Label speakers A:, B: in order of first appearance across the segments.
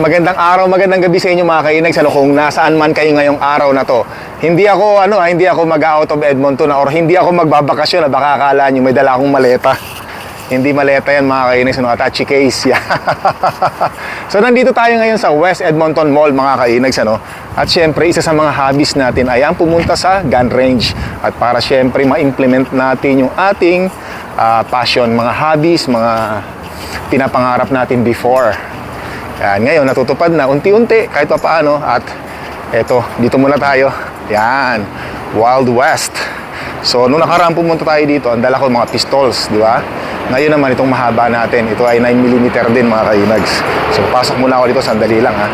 A: Magandang araw, magandang gabi sa inyo mga kainags. Ano, kung nasaan man kayo ngayong araw na to. Hindi ako, ano, ah, hindi ako mag-out of Edmonton or hindi ako magbabakasyon. Ah, baka akala nyo may dala akong maleta. Hindi maleta yan mga kainags, ano, touchy case. Yan. so nandito tayo ngayon sa West Edmonton Mall mga kainags. Ano? At syempre, isa sa mga hobbies natin ay ang pumunta sa gun range. At para syempre ma-implement natin yung ating ah, passion, mga hobbies, mga pinapangarap natin before. Yan, ngayon natutupad na unti-unti kahit pa paano at eto, dito muna tayo. Yan, Wild West. So, nung nakaraan pumunta tayo dito, ang dala ko mga pistols, di ba? Ngayon naman, itong mahaba natin, ito ay 9mm din mga kainags. So, pasok muna ako dito, sandali lang ha.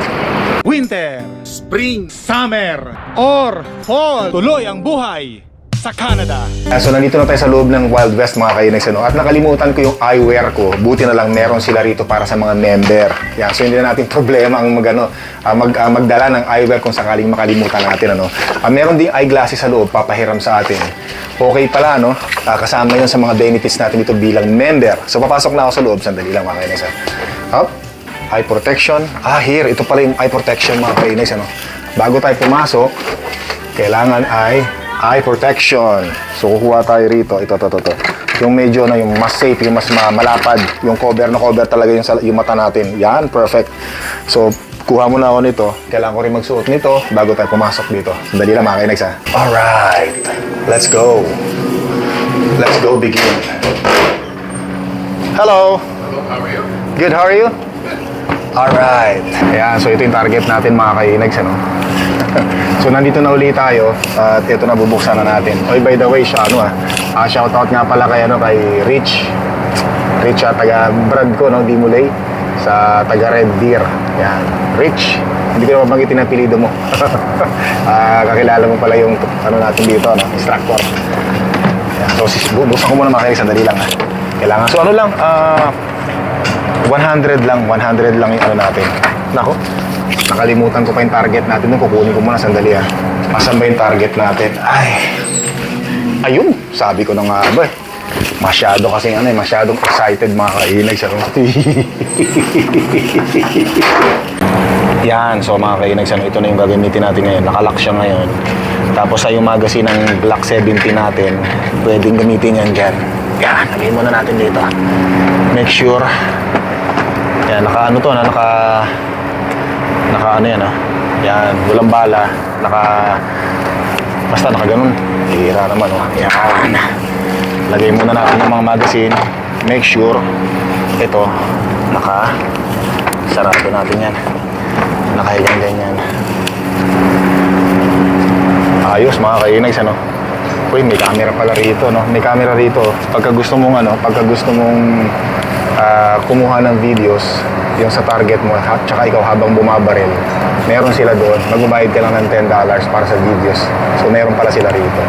B: Winter, Spring, Summer, or Fall. Tuloy ang buhay sa Canada.
A: Ah, So nandito na tayo sa loob ng Wild West mga kainags ano? At nakalimutan ko yung eyewear ko. Buti na lang meron sila rito para sa mga member. Yan, so hindi na natin problema ang mag, ano, ah, mag, ah, magdala ng eyewear kung sakaling makalimutan natin. Ano? Ah, meron ding eyeglasses sa loob, papahiram sa atin. Okay pala, no? Ah, kasama yun sa mga benefits natin dito bilang member. So papasok na ako sa loob. Sandali lang mga ah. Up. Eye protection. Ah, here. Ito pala yung eye protection mga kainags. Ano? Bago tayo pumasok, kailangan ay eye protection. So, kukuha tayo rito. Ito, ito, ito, ito. Yung medyo na yung mas safe, yung mas ma- malapad. Yung cover na cover talaga yung, yung mata natin. Yan, perfect. So, kuha muna ako nito. Kailangan ko rin magsuot nito bago tayo pumasok dito. Sandali lang mga kainex ha. Alright, let's go. Let's go begin. Hello.
C: How are you?
A: Good, how are you? Alright. Ayan, so ito yung target natin mga kainags, ano? So nandito na uli tayo at ito na bubuksan na natin. Oy, by the way, siya ano ah. ah shoutout nga pala kay ano kay Rich. Rich ah, taga Brad ko no, Dimulay sa taga Red Deer. Yan. Rich. Hindi ko na mabanggitin ang pilido mo. Ah, kakilala mo pala yung ano natin dito, no? Instructor. Yan. So, sis, bu- buksan ko muna mga kainags, sandali lang ah. Kailangan. So ano lang, ah 100 lang, 100 lang yung ano natin. Nako, nakalimutan ko pa yung target natin. Nung kukunin ko muna sandali ah. Asan ba yung target natin? Ay, ayun, sabi ko na nga ba eh. Masyado kasi ano eh, masyadong excited mga kainag sa Yan, so mga kainag, ano, ito na yung gagamitin natin ngayon. Nakalock siya ngayon. Tapos ay yung magazine ng Glock 17 natin, pwedeng gamitin yan dyan. Yan, lagay muna natin dito. Make sure yan, naka ano to, na naka naka ano yan ah. Yan, walang bala, naka basta naka ganun. Hira naman oh. Yan. Lagay muna natin yung mga magazine. Make sure ito naka sarado natin yan. Nakahigang ganyan. Ayos mga kainags ano. Uy, may camera pala rito, no? May camera rito. Pagka gusto mong ano, pagka gusto mong ah, kumuha ng videos, yung sa target mo, at tsaka ikaw habang bumabaril, meron sila doon. Magbabayad ka lang ng $10 para sa videos. So, meron pala sila rito.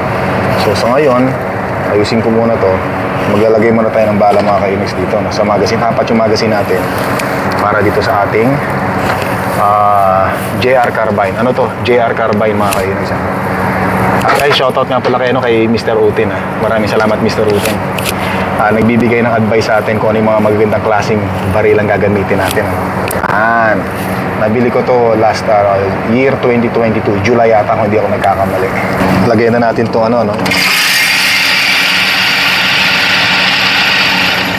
A: So, sa ngayon, ayusin ko muna to. Maglalagay muna tayo ng bala mga kainis dito. Sa magazine, apat yung magazine natin para dito sa ating ah, JR Carbine. Ano to? JR Carbine mga kainis. At ay, shoutout nga pala kay, ano, kay Mr. Utin. Ah. Maraming salamat Mr. Utin. Ah, nagbibigay ng advice sa atin kung ano yung mga magagandang klaseng baril ang gagamitin natin. ah. Yan. Nabili ko to last ah, year 2022. July yata kung hindi ako nagkakamali. Lagyan na natin to ano, no?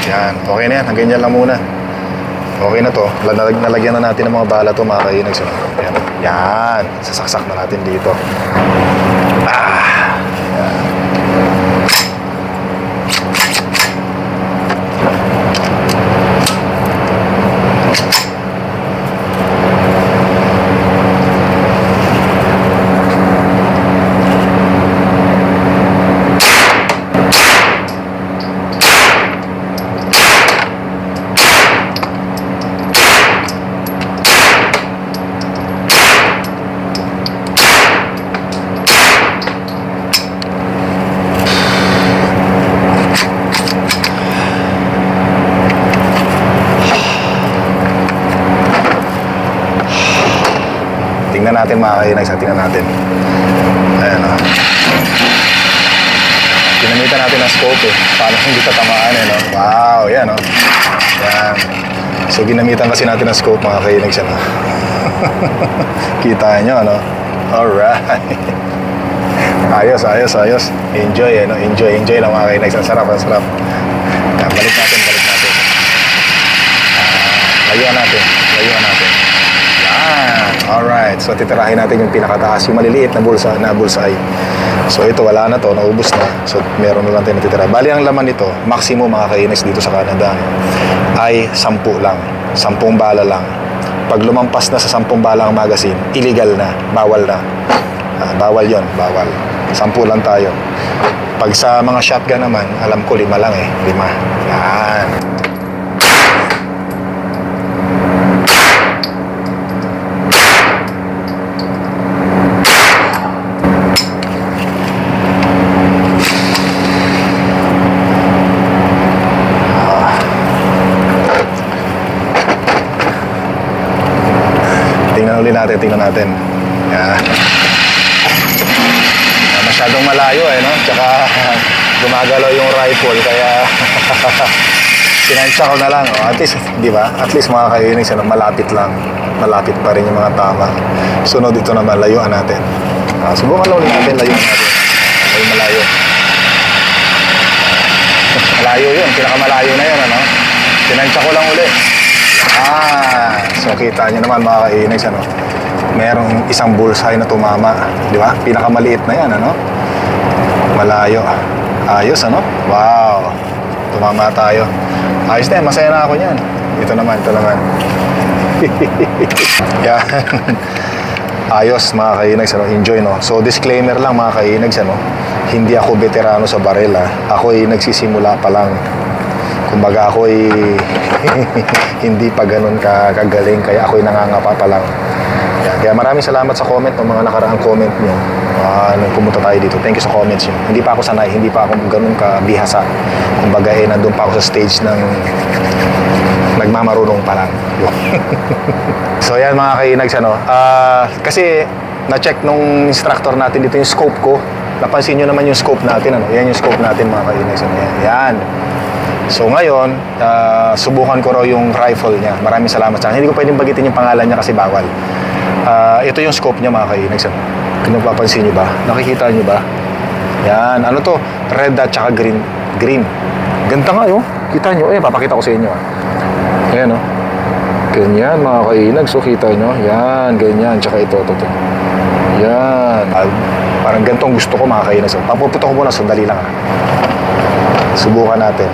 A: Yan. Okay na yan. Hanggang dyan lang muna. Okay na to. Nalag- Nalagyan na natin ng mga bala to mga kainags. oh. Yan. Yan. Sasaksak na natin dito. Ah. Tingnan natin mga kainags. Tingnan natin. Ayan o. Ginamitan natin ang scope eh. Paano hindi sa tamaan eh, no? Wow, yan o. Yan. So ginamitan kasi natin ng scope mga kainags ano. Kita nyo ano. Alright. Ayos, ayos, ayos. Enjoy, ano? Enjoy, enjoy lang mga kainags. Ang sarap, ang sarap. Yan, balik natin, balik natin. Ah, layuan natin, layuan natin. Alright. So titirahin natin yung pinakataas, yung maliliit na bulsa, na bullseye. So ito wala na to, naubos na. So meron na lang tayo natitira. Bali ang laman nito, maximum mga kainis dito sa Canada ay 10 lang. 10 bala lang. Pag lumampas na sa 10 bala ang magazine, illegal na, bawal na. Ah, bawal yon, bawal. 10 lang tayo. Pag sa mga shotgun naman, alam ko lima lang eh. Lima. Yan. Tingnan ulit natin, tingnan natin. Yan. Ah, masyadong malayo eh, no? Tsaka gumagalaw yung rifle, kaya sinansya ko na lang. Oh. At least, di ba? At least mga kainis, ano, malapit lang. Malapit pa rin yung mga tama. Sunod ito naman, layuan natin. Ah, subukan lang ulit natin, layuan natin. Malayo, malayo. Malayo yun, pinakamalayo na yun, ano? Sinansya ko lang ulit. Ah, so kita nyo naman mga kainags, ano? Merong isang bullseye na tumama, di ba? Pinakamaliit na yan, ano? Malayo. Ayos, ano? Wow. Tumama tayo. Ayos na yan, masaya na ako niyan. Ito naman, ito naman. yan. Ayos mga kainags, ano? enjoy no. So disclaimer lang mga kainags, ano? hindi ako veterano sa baril ha. Ako ay nagsisimula pa lang. Kumbaga ako ay hindi pa ganun ka kagaling kaya ako ay nangangapa pa lang. Yan. Kaya maraming salamat sa comment ng mga nakaraang comment nyo. Ah, nung pumunta tayo dito. Thank you sa comments nyo. Hindi pa ako sanay, hindi pa ako ganun ka bihasa. Kumbaga eh, nandun pa ako sa stage ng nagmamarunong pa lang. So yan mga kainags ano. Ah, kasi na-check nung instructor natin dito yung scope ko. Napansin nyo naman yung scope natin ano. Yan yung scope natin mga kainags ano. Yan. yan. So ngayon, ah, subukan ko raw yung rifle niya. Maraming salamat sa kanya. Hindi ko pwedeng bagitin yung pangalan niya kasi bawal. Ah, ito yung scope niya mga kainags. Kung napapansin nyo ba? Nakikita nyo ba? Yan. Ano to? Red at saka green. Green. Ganda nga yun. Kita nyo. Eh, papakita ko sa inyo. Ah. Ayan oh. Ganyan mga kainag. So kita nyo. Yan. Ganyan. Tsaka ito. Ito. ito. Yan. Ah, parang gantong gusto ko mga kainag. So, papuputo ko muna. Sandali lang ah. Subukan natin.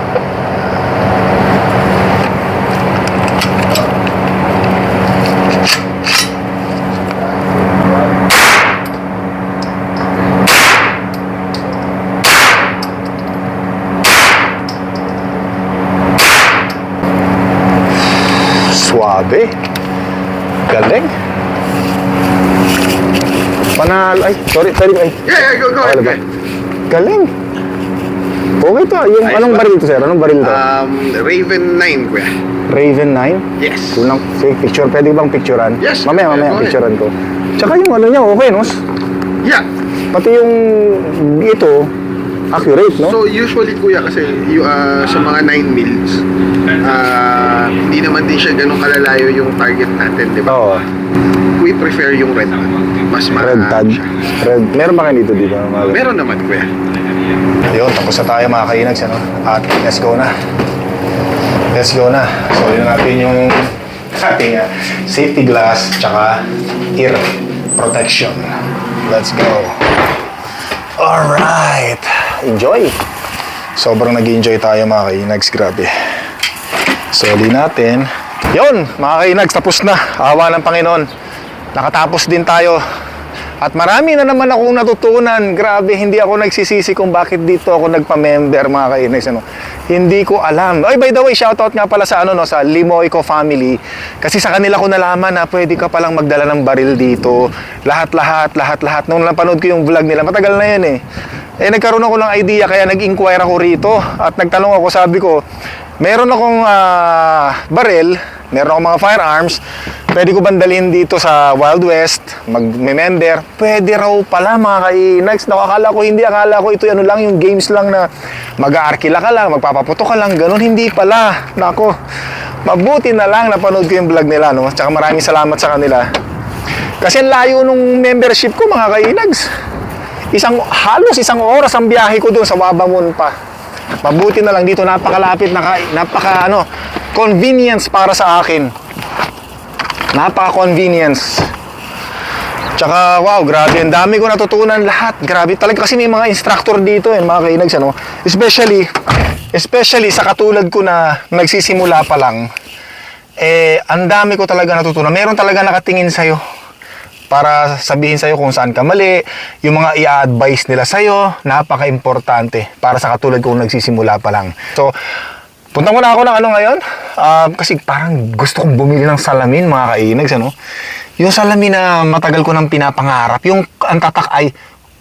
A: Suabe. Galing. Panal. Ay, sorry, sorry. Ay,
C: Yeah, yeah, go, go
A: Okay
C: go.
A: Galing. Okay to. ah. Yung,
C: Ayos
A: anong
C: ba?
A: baril to, sir? Anong baril to?
C: Um, Raven 9, kuya.
A: Raven 9?
C: Yes.
A: Kulang, sige, picture. Pwede bang picturean?
C: Yes,
A: Mamaya,
C: yeah,
A: mamaya,
C: ahead.
A: picturean ko. Tsaka yung ano niya, okay, no?
C: Yeah.
A: Pati yung ito, accurate, no?
C: So, usually, kuya, kasi yung, ah, sa mga 9 mils, ah, hindi naman din siya ganun kalalayo yung target natin, di ba?
A: Oo.
C: We prefer yung red dot. Mas
A: Red
C: marami
A: tag.
C: siya.
A: Red. Meron ba kayo dito dito? Mga
C: Meron naman, kuya.
A: Ayun, tapos na tayo mga kainags, ano? At let's go na. Let's go na. So, yun natin yung ating uh, safety glass tsaka ear protection. Let's go. Alright. Enjoy. Sobrang nag-enjoy tayo mga kainags. Grabe. So, di natin. Yun, mga kainags, tapos na. Awa ng Panginoon. Nakatapos din tayo. At marami na naman akong natutunan. Grabe, hindi ako nagsisisi kung bakit dito ako nagpa-member, mga kainags. Ano. Hindi ko alam. Ay, by the way, shoutout nga pala sa, ano, no, sa Limoico family. Kasi sa kanila ko nalaman na pwede ka palang magdala ng baril dito. Lahat-lahat, lahat-lahat. Nung napanood ko yung vlog nila, matagal na yun eh. Eh, nagkaroon ako ng idea, kaya nag-inquire ako rito. At nagtanong ako, sabi ko, meron akong ah, baril, meron akong mga firearms, pwede ko bandalhin dito sa Wild West, mag-member, pwede raw pala mga kainags. Nakakala ko, hindi akala ko ito ano lang, yung games lang na mag-aarkila ka lang, magpapaputo ka lang, ganun, hindi pala. Nako, Mabuti na lang napanood ko yung vlog nila, no? Tsaka maraming salamat sa kanila. Kasi layo nung membership ko, mga kainags. Isang, halos isang oras ang biyahe ko doon sa Wabamon pa. Mabuti na lang dito, napakalapit, naka, napaka, ano, convenience para sa akin. Napaka-convenience. Tsaka, wow, grabe. Ang dami ko natutunan lahat. Grabe. Talaga kasi may mga instructor dito, eh, mga kainags, ano. Especially, especially sa katulad ko na nagsisimula pa lang, eh, ang dami ko talaga natutunan. Meron talaga nakatingin sa'yo para sabihin sa'yo kung saan ka mali, yung mga i-advise nila sa'yo, napaka-importante para sa katulad kong nagsisimula pa lang. So, punta muna ako ng ano ngayon, ah, kasi parang gusto kong bumili ng salamin, mga kainags, ano? Yung salamin na matagal ko nang pinapangarap, yung ang tatak ay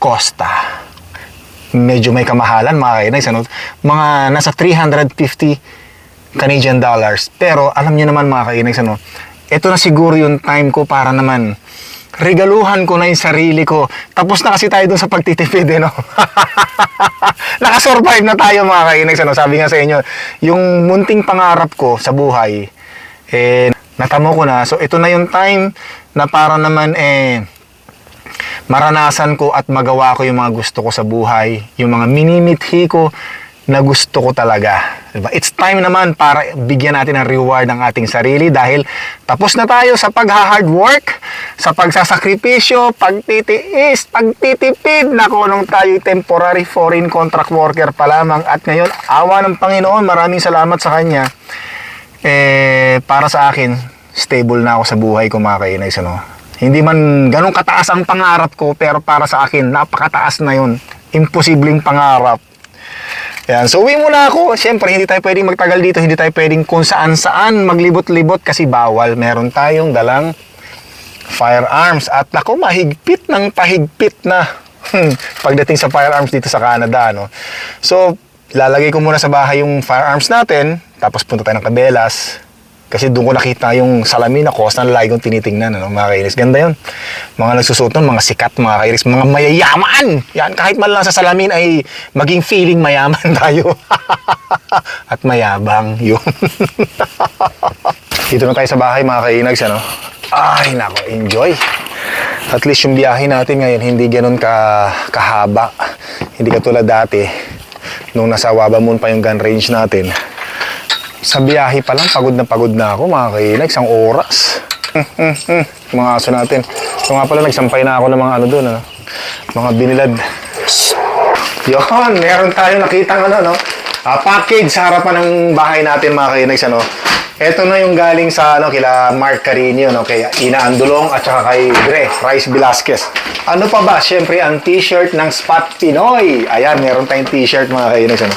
A: Costa. Medyo may kamahalan, mga kainags, ano? Mga nasa 350 Canadian dollars. Pero alam niyo naman mga kainags, ano, ito na siguro yung time ko para naman regaluhan ko na yung sarili ko. Tapos na kasi tayo dun sa pagtitipid, eh, no? Nakasurvive na tayo mga kainags, ano? Sabi nga sa inyo, yung munting pangarap ko sa buhay, eh, natamo ko na. So, ito na yung time na para naman, eh, maranasan ko at magawa ko yung mga gusto ko sa buhay, yung mga minimithi ko na gusto ko talaga. Diba? It's time naman para bigyan natin ng reward ang ating sarili dahil tapos na tayo sa pag-hard work, sa pagsasakripisyo, pagtitiis, pagtitipid. Naku, nung tayo temporary foreign contract worker pa lamang at ngayon, awa ng Panginoon, maraming salamat sa Kanya. Eh, para sa akin, stable na ako sa buhay ko mga kainays, ano? Hindi man ganun kataas ang pangarap ko, pero para sa akin, napakataas na yun. Imposibleng pangarap. Yan. So, uwi muna ako. Siyempre, hindi tayo pwedeng magtagal dito. Hindi tayo pwedeng kung saan-saan maglibot-libot kasi bawal. Meron tayong dalang firearms. At ako, mahigpit ng pahigpit na pagdating sa firearms dito sa Canada. No? So, lalagay ko muna sa bahay yung firearms natin. Tapos punta tayo ng Kabelas. Kasi doon ko nakita yung salamin na cost na lagi kong tinitingnan, ano, mga kairis. Ganda yun. Mga nagsusuot mga sikat, mga kairis, mga mayayaman. Yan, kahit man lang sa salamin ay maging feeling mayaman tayo. At mayabang yun. Dito na tayo sa bahay, mga kainags, ano. Ay, nako, enjoy. At least yung biyahe natin ngayon, hindi ganun ka, kahaba. Hindi katulad dati, nung nasa Wabamon pa yung gun range natin sa biyahe pa lang, pagod na pagod na ako, mga kainag, isang oras. mga aso natin. So nga pala, nagsampay na ako ng mga ano doon, ano? Mga binilad. Yun, meron tayo nakita ano, no? Ah, package sa harapan ng bahay natin, mga kainags, ano? Ito na yung galing sa, ano, kila Mark Carino, no? Kay Ina Andulong at saka kay Dre, Rice Velasquez. Ano pa ba? Siyempre, ang t-shirt ng Spot Pinoy. Ayan, meron tayong t-shirt, mga kainags, ano?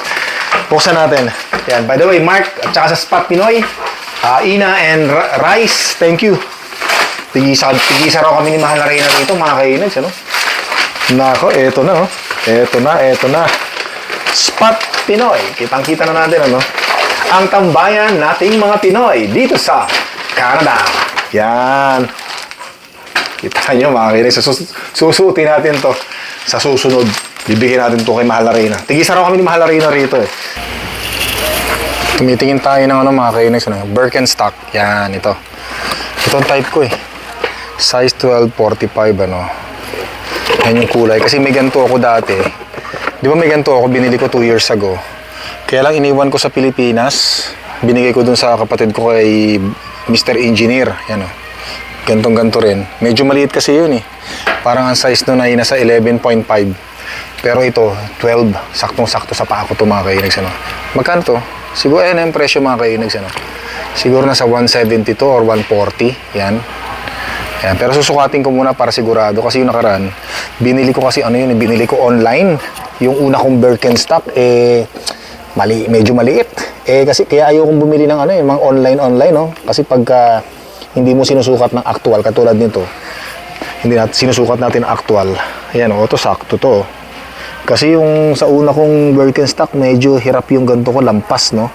A: Buksan natin. Yan. By the way, Mark at saka sa Spot Pinoy, ah, Ina and Ra- Rice, thank you. Tigisa, tigisa raw kami ni Mahal na Reyna rito, mga kainags, ano? Nako, eto na, oh. Eto na, eto na. Spot Pinoy. Kitang-kita na natin, ano? Ang tambayan nating mga Pinoy dito sa Canada. Yan. Kita nyo, mga kainags. Sus- susutin natin to sa susunod. Bibigyan natin to kay Mahal na Reyna. Tigisa raw kami ni Mahal na Reyna rito, eh. Tumitingin tayo ng ano mga kainis, ano, Birkenstock. Yan, ito. Ito ang type ko eh. Size 12, 45, ano. Yan yung kulay. Kasi may ganito ako dati. Di ba may ganito ako, binili ko 2 years ago. Kaya lang iniwan ko sa Pilipinas. Binigay ko dun sa kapatid ko kay Mr. Engineer. Yan o. Gantong ganto rin. Medyo maliit kasi yun eh. Parang ang size nun ay nasa 11.5. Pero ito, 12. Saktong-sakto sa paa ko ito mga kainags. Ano. Magkano to? Siguro, ayan ang presyo mga kainags. Ano. Siguro nasa 172 or 140. Yan. Yan. Pero susukatin ko muna para sigurado. Kasi yung nakaraan, binili ko kasi ano yun, binili ko online. Yung una kong Birkenstock, eh, mali, medyo maliit. Eh, kasi kaya ayaw kong bumili ng ano, yung mga online-online, no? Kasi pagka hindi mo sinusukat ng actual, katulad nito, hindi natin sinusukat natin actual. Ayan, oh, ito sakto to. Kasi yung sa una kong Birkenstock, medyo hirap yung ganito ko, lampas, no?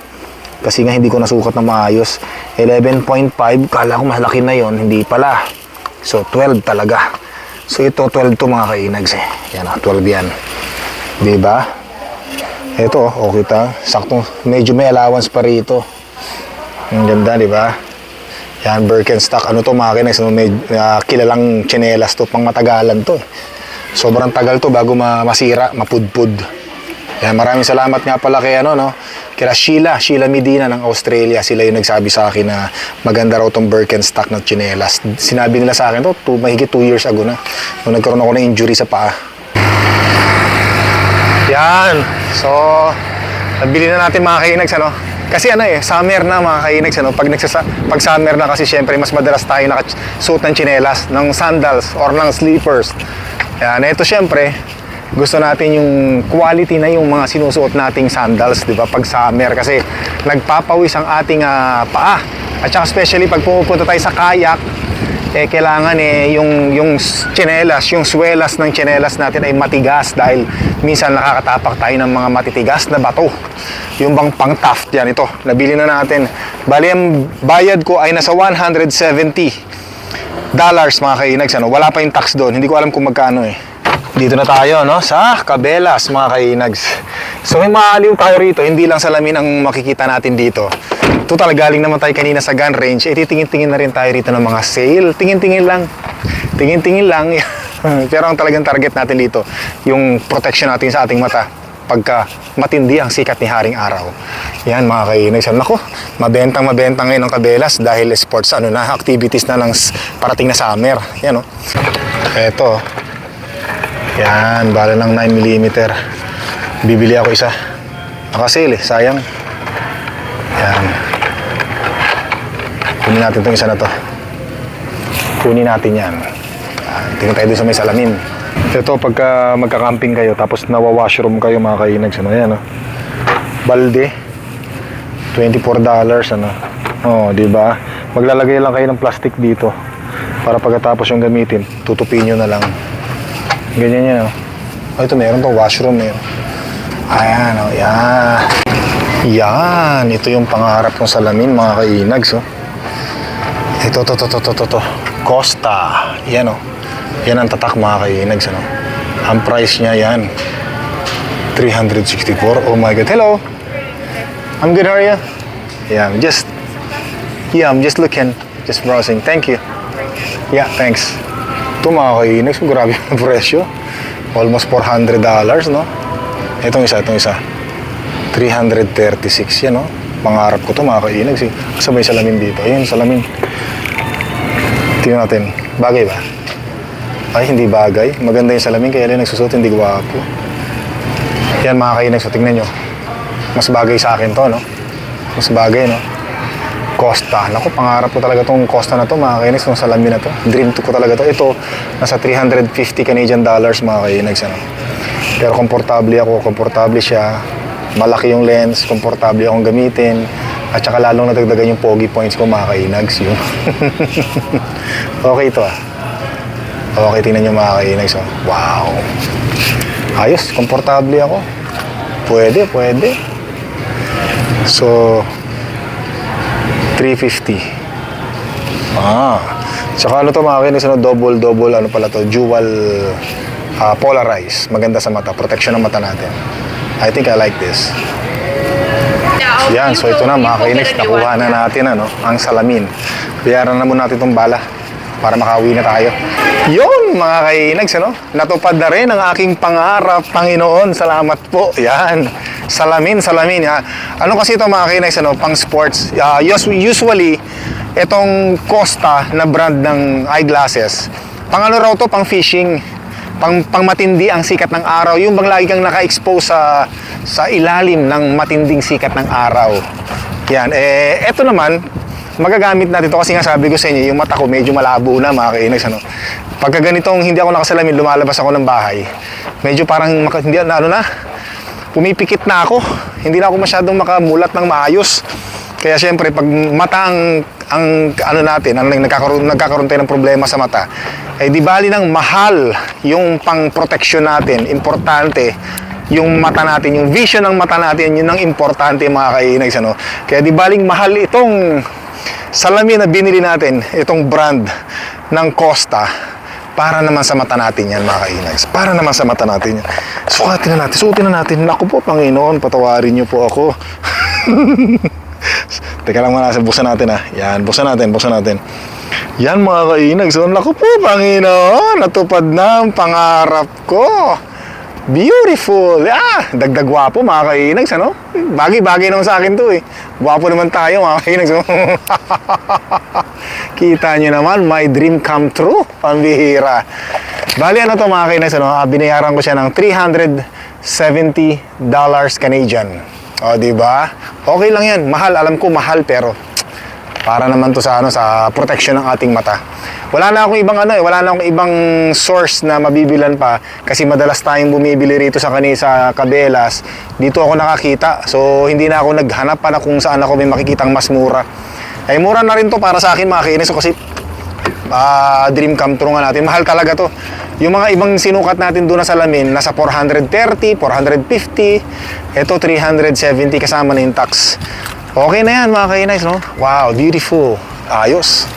A: Kasi nga hindi ko nasukat na maayos. 11.5, kala ko malaki na yon hindi pala. So, 12 talaga. So, ito, 12 to mga kainags eh. Yan, ah, 12 yan. Di ba? Ito, oh, okay ta. Sakto, medyo may allowance pa rito. Ang ganda, di ba? Yan, Birkenstock. Ano to, makina? So, may ah, kilalang tsinelas to. Pang matagalan to. eh. Sobrang tagal to bago ma- masira, mapudpud. Yan, maraming salamat nga pala kay ano, no? Kila Sheila, Sheila Medina ng Australia. Sila yung nagsabi sa akin na maganda raw tong Birkenstock na tsinelas. Sinabi nila sa akin to, two, mahigit 2 years ago na. Nung nagkaroon ako ng injury sa paa. Yan. So, nabili na natin mga kainags, ano? Kasi ano eh, summer na mga kainags, ano? Pag, nagsasa, pag summer na kasi syempre mas madalas tayo nakasuot ng tsinelas, ng sandals, or ng sleepers. Yan, ito syempre, gusto natin yung quality na yung mga sinusuot nating sandals, di ba? Pag summer kasi nagpapawis ang ating ah, paa. At saka especially pag pumupunta tayo sa kayak, eh kailangan eh yung yung tsinelas, yung swelas ng tsinelas natin ay matigas dahil minsan nakakatapak tayo ng mga matitigas na bato. Yung bang pang tuft yan ito. Nabili na natin. Bali ang bayad ko ay nasa 170 dollars mga kainags. Ano? Wala pa yung tax doon. Hindi ko alam kung magkano eh. Dito na tayo, no? Sa Cabelas, mga kainags. So, may maaliw tayo rito. Hindi lang salamin ang makikita natin dito. Total, galing naman tayo kanina sa gun range. Eh, titingin-tingin na rin tayo rito ng mga sale. Tingin-tingin lang. Tingin-tingin lang. Pero ang talagang target natin dito, yung protection natin sa ating mata pagka matindi ang sikat ni Haring Araw. Yan mga kainags. Nako, mabentang mabentang ngayon ang kabelas dahil sports ano na, activities na ng parating na summer. Yan o. Eto. Yan, bala ng 9mm. Bibili ako isa. Nakasale eh, sayang. Yan. Kunin natin itong isa na to. Kunin natin yan. Yan, Tingnan tayo dun sa may salamin. Ito, pagka magka-camping kayo, tapos nawa-washroom kayo mga kainags, ano yan, oh. Balde. $24 ano. Oh, di ba? Maglalagay lang kayo ng plastic dito para pagkatapos yung gamitin, tutupin nyo na lang. Ganyan yan, oh. Oh, ito meron to washroom eh. Ayan, oh, yan. Yan, ito yung pangarap kong salamin, mga kainags, oh. Ito, to, to, to, to, to, to. Costa. Yan, oh. Yan ang tatak, mga kainags, ano. Ang price niya, yan. 364. Oh my God. Hello. I'm good, how are you? Yeah, I'm just, yeah, I'm just looking, just browsing. Thank you. Yeah, thanks. Ito mga kainags, grabe yung presyo. Almost $400, no? Itong isa, itong isa. 336 yan, no? Pangarap ko to mga kainags, eh. Kasabay salamin dito. Ayun, salamin. Tingnan natin. Bagay ba? Ay, hindi bagay. Maganda yung salamin, kaya lang nagsusot, hindi gwapo. Yan mga kainags, so tingnan nyo. Mas bagay sa akin to, no? Mas bagay, no? Costa. Naku, pangarap ko talaga tong Costa na to, mga kainags, tong salamin na to. Dream to ko talaga to. Ito, nasa 350 Canadian dollars, mga kainags, ano? Pero komportable ako, komportable siya. Malaki yung lens, komportable akong gamitin. At saka lalong nadagdagan yung pogi points ko, mga kainags. Yun. okay ito, ah. Okay, tingnan nyo mga kainags, oh. Wow. Ayos, komportable ako. Pwede, pwede. So, 350. Ah. Tsaka ano to mga kinis, ano, double, double, ano pala to, dual ah, polarize. Maganda sa mata, protection ng mata natin. I think I like this. Yan, so ito na mga kainis, nakuha na natin ano, ang salamin. Bayaran na muna natin itong bala para makauwi na tayo. Yun mga kainags, ano? Natupad na rin ang aking pangarap, Panginoon. Salamat po. Yan. Salamin, salamin. Ha? Ano kasi ito mga kainags, ano? Pang sports. Us- usually, itong Costa na brand ng eyeglasses, pang ano raw to, pang fishing pang, pang matindi ang sikat ng araw. Yung bang lagi kang naka-expose sa, sa ilalim ng matinding sikat ng araw. Yan. Eh, eto naman, magagamit natin ito kasi nga sabi ko sa inyo, yung mata ko medyo malabo na mga kainags. Ano? Pagka ganitong hindi ako nakasalamin, lumalabas ako ng bahay. Medyo parang, hindi, na, ano na, pumipikit na ako. Hindi na ako masyadong makamulat ng maayos. Kaya siyempre, pag mata ang, ang ano natin, ang nagkakaroon, nagkakaroon tayo ng problema sa mata, eh di bali ng mahal yung pang protection natin, importante yung mata natin, yung vision ng mata natin, yun ang importante mga kainags. Ano? Kaya di baling mahal itong salamin na binili natin, itong brand ng Costa, para naman sa mata natin yan mga kainags. Para naman sa mata natin yan. Sukatin na natin, suotin na natin. Naku po, Panginoon, patawarin niyo po ako. Teka lang muna, buksan natin ah. Yan, buksan natin, buksan natin. Yan mga kainag. So, naku po, Panginoon, natupad na ang pangarap ko. Beautiful! Ah, dagdag gwapo mga kainag, ano? Bagay-bagay naman sa akin to eh. Gwapo naman tayo mga kainag. So, kita nyo naman, my dream come true. Pambihira. Bali, ano to mga kainag, ano? Ah, Binayaran ko siya ng 370 dollars Canadian. O, di ba? Okay lang yan. Mahal, alam ko mahal, pero para naman to sa ano sa protection ng ating mata. Wala na akong ibang ano eh, wala na akong ibang source na mabibilan pa kasi madalas tayong bumibili rito sa kani sa Cabelas. Dito ako nakakita. So hindi na ako naghanap pa na kung saan ako may makikitang mas mura. Ay mura na rin to para sa akin mga kainis kasi ah, dream come true nga natin. Mahal talaga to. Yung mga ibang sinukat natin doon na sa lamin, nasa 430, 450. Ito 370 kasama na yung tax. Okay na yan mga kainags, no? Wow, beautiful. Ayos.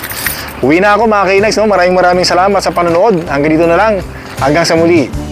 A: Uwi na ako mga kainags, no? Maraming maraming salamat sa panonood. Hanggang dito na lang. Hanggang sa muli.